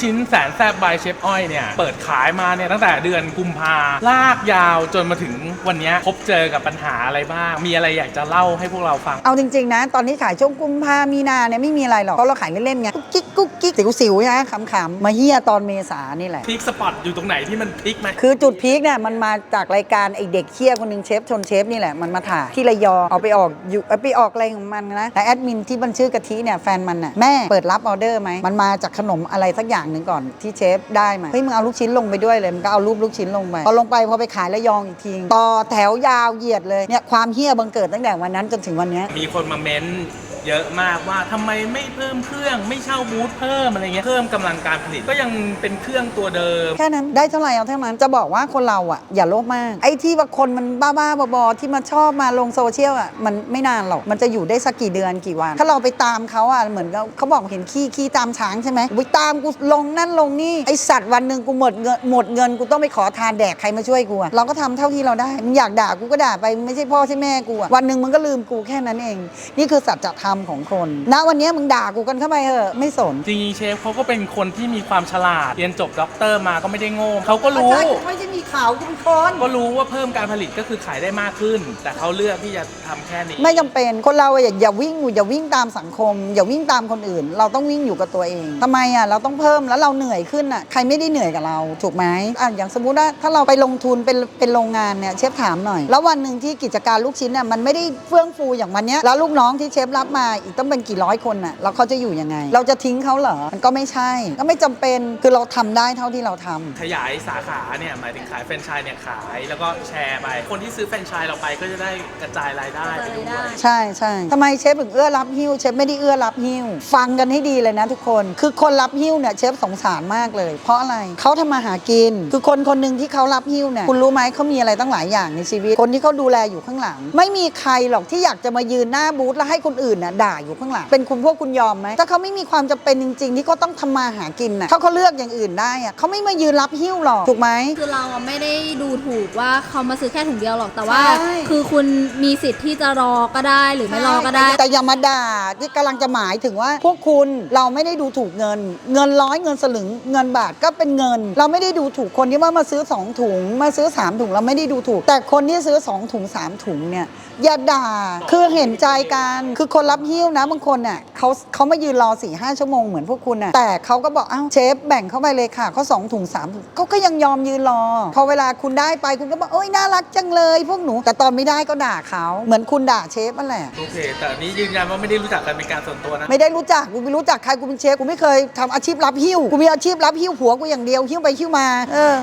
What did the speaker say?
ชิ้นแสนแซ่บบายเชฟอ้อยเนี่ย เปิดขายมาเนี่ยตั้งแต่เดือนกุมภาลากยาวจนมาถึงวันเนี้ยพบเจอกับปัญหาอะไรบ้าง มีอะไรอยากจะเล่าให้พวกเราฟัง เอาจริง ๆ นะ ตอนนี้ขายช่วงกุมภามีนาเนี่ยไม่มีอะไรหรอกเพราะเราขายเล่นๆไงกุ๊กกิ๊กกุ๊กกิ๊กสิวๆนะขำๆมาเฮียตอนเมษานี่แหละ พีคสปอตอยู่ตรงไหนที่มันพลิกไหมคือจุดพีคเนี่ยมันมาจากรายการไอเด็กเคี้ยคนหนึ่งเชฟชนเชฟนี่แหละมันมาถ่ายที่ระยองเอาไปออกอยู่เอาไปออกอะไรของมันนะแต่แอดมินที่มันชื่อกะทิเนี่ยแฟนมันน่ะแม่เปิดรับออเดอร์ไหมมันมาจากขนมอะไรสักอย่างหนึ่งก่อนที่เชฟได้มาเฮ้ยมึงเอาลูกชิ้นลงไปด้วยเลยมันก็เอารูปลูกชิ้นลงไปพอลงไปพอไปขายระยองอีกทีต่อแถวยาวเหยียดเลยเนี่ยความเฮี้ยบังเกิดตั้งแต่วันนั้นจนถึงวันนี้มีคนมาเม้น เยอะมากว่าทำไมไม่เพิ่มเครื่องไม่เช่าบูธเพิ่มอะไรเงี้ยเพิ่มกำลังการผลิตก็ยังเป็นเครื่องตัวเดิม แค่นั้นได้เท่าไหร่เอาเท่านั้นจะบอกว่าคนเราอะอย่าโลภมาก ไอ้ที่ว่าคนมันบ้าๆบอๆที่มาชอบมาลงโซเชียลอะมันไม่นานหรอกมันจะอยู่ได้สักกี่เดือนกี่วัน ถ้าเราไปตามเขาอะเหมือนเขาบอกเห็นขี้ขี้ตามช้างใช่ไหมไปตามกูลงนั่นลงนี่ไอสัตว์วันหนึ่งกูหมดเงินหมดเงินกูต้องไปขอทานแดกใครมาช่วยกูอะเราก็ทำเท่าที่เราได้มึงอยากด่ากูก็ด่าไปไม่ใช่พ่อใช่แม่กูอะวันหนึ่งมึงก็ลืมกูแค่นั้นเอง นี่คือสัจธรรมของคนณวันนี้มึงด่ากูกันเข้าไปเถอะไม่สน จริงๆเชฟเขาก็เป็นคนที่มีความฉลาด เรียนจบด็อกเตอร์มาก็ไม่ได้โง่เขาก็รู้ไม่ใช่มีข่าวกูเป็นคนก็รู้ว่าเพิ่มการผลิตก็คือขายได้มากขึ้น แต่เขาเลือกที่จะทำแค่นี้ ไม่จำเป็นคนเราอะอย่าอย่าวิ่งอย่าวิ่งตามสังคม อย่าวิ่งตามคนอื่น เราต้องวิ่งอยู่กับตัวเองทำไมอะเราต้องเพิ่มแล้วเราเหนื่อยขึ้นอะใครไม่ได้เหนื่อยกับเราถูกไหมอะอย่างสมมุติว่าถ้าเราไปลงทุนเป็นเป็นโรงงานเนี่ยเชฟถามหน่อย แล้ววันหนึ่งที่กิจการลูกชิ้นเนี่ยมันไม่ได้เฟื่องฟูอย่างวันเนี้ยแล้วลูกน้องที่เชฟรับมาอีกต้องเป็นกี่ร้อยคนน่ะแล้วเขาจะอยู่ยังไง เราจะทิ้งเขาเหรอมันก็ไม่ใช่ ก็ไม่จำเป็นคือเราทำได้เท่าที่เราทำขยายสาขาเนี่ยหมายถึงขายแฟรนไชส์เนี่ยขายแล้วก็แชร์ไป คนที่ซื้อแฟรนไชส์เราไปก็จะได้กระจายรายได้ไปด้วยใช่ใช่ทำไมเชฟถึงเอื้อรับหิ้วเชฟไม่ได้เอื้อรับหิ้ว ฟังกันให้ดีเลยนะทุกคนคือคนรับหิ้วเนี่ยเชฟสงสารมากเลย เพราะอะไรเขาทำมาหากิน คือคนคนหนึ่งที่เขารับหิ้วเนี่ยคุณรู้ไหมเขามีอะไรตั้งหลายอย่างในชีวิต คนที่เขาดูแลอยู่ข้างหลัง ไม่มีใครหรอกที่อยากจะมายืนหน้าบูธแล้วให้คนอื่นน่ะด่าอยู่ข้างหลังเป็นคุณพวกคุณยอมไหมถ้าเขาไม่มีความจำเป็นจริง ๆ ที่เขาต้องทำมาหากินน่ะเขาเขาเลือกอย่างอื่นได้อะเขาไม่มายืนรับหิ้วหรอกถูกไหม คือเราอะไม่ได้ดูถูกว่าเขามาซื้อแค่ถุงเดียวหรอกแต่ว่า ใช่ คือคุณมีสิทธิ์ที่จะรอก็ได้หรือไม่รอก็ได้ แต่อย่ามาด่าที่กำลังจะหมายถึงว่า พวกคุณเราไม่ได้ดูถูกเงิน เงินร้อยเงินสลึงเงินบาทก็เป็นเงิน เราไม่ได้ดูถูกคนที่ว่ามาซื้อ2ถุง มาซื้อ3ถุงเราไม่ได้ดูถูก แต่คนที่ซื้อ2ถุง3ถุงเนี่ยอย่าด่าคือเห็นใจกันคือคนรับหิ้วนะบางคนน่ะเขาเขามายืนรอ4ี่ห้าชั่วโมงเหมือนพวกคุณน่ะแต่เขาก็บอกอ้าวเชฟแบ่งเข้าไปเลยค่ะเขาสองถุงสามถุงเขาก็ยังยอมยืนรอ พอเวลาคุณได้ไปคุณก็บอกโอ้ยน่ารักจังเลย พวกหนูแต่ตอนไม่ได้ก็ด่าเขาเหมือนคุณด่าเชฟนั่นแหละโอเค แต่อันนี้ยืนยันว่าไม่ได้รู้จักกันเป็นการส่วนตัวนะไม่ได้รู้จักกูไม่รู้จักใครกูเป็นเชฟกูไม่เคยทำอาชีพรับหิ้วกูมีอาชีพรับหิ้วผัวกูอย่างเดียวหิ้วไปหิ้วมา เออ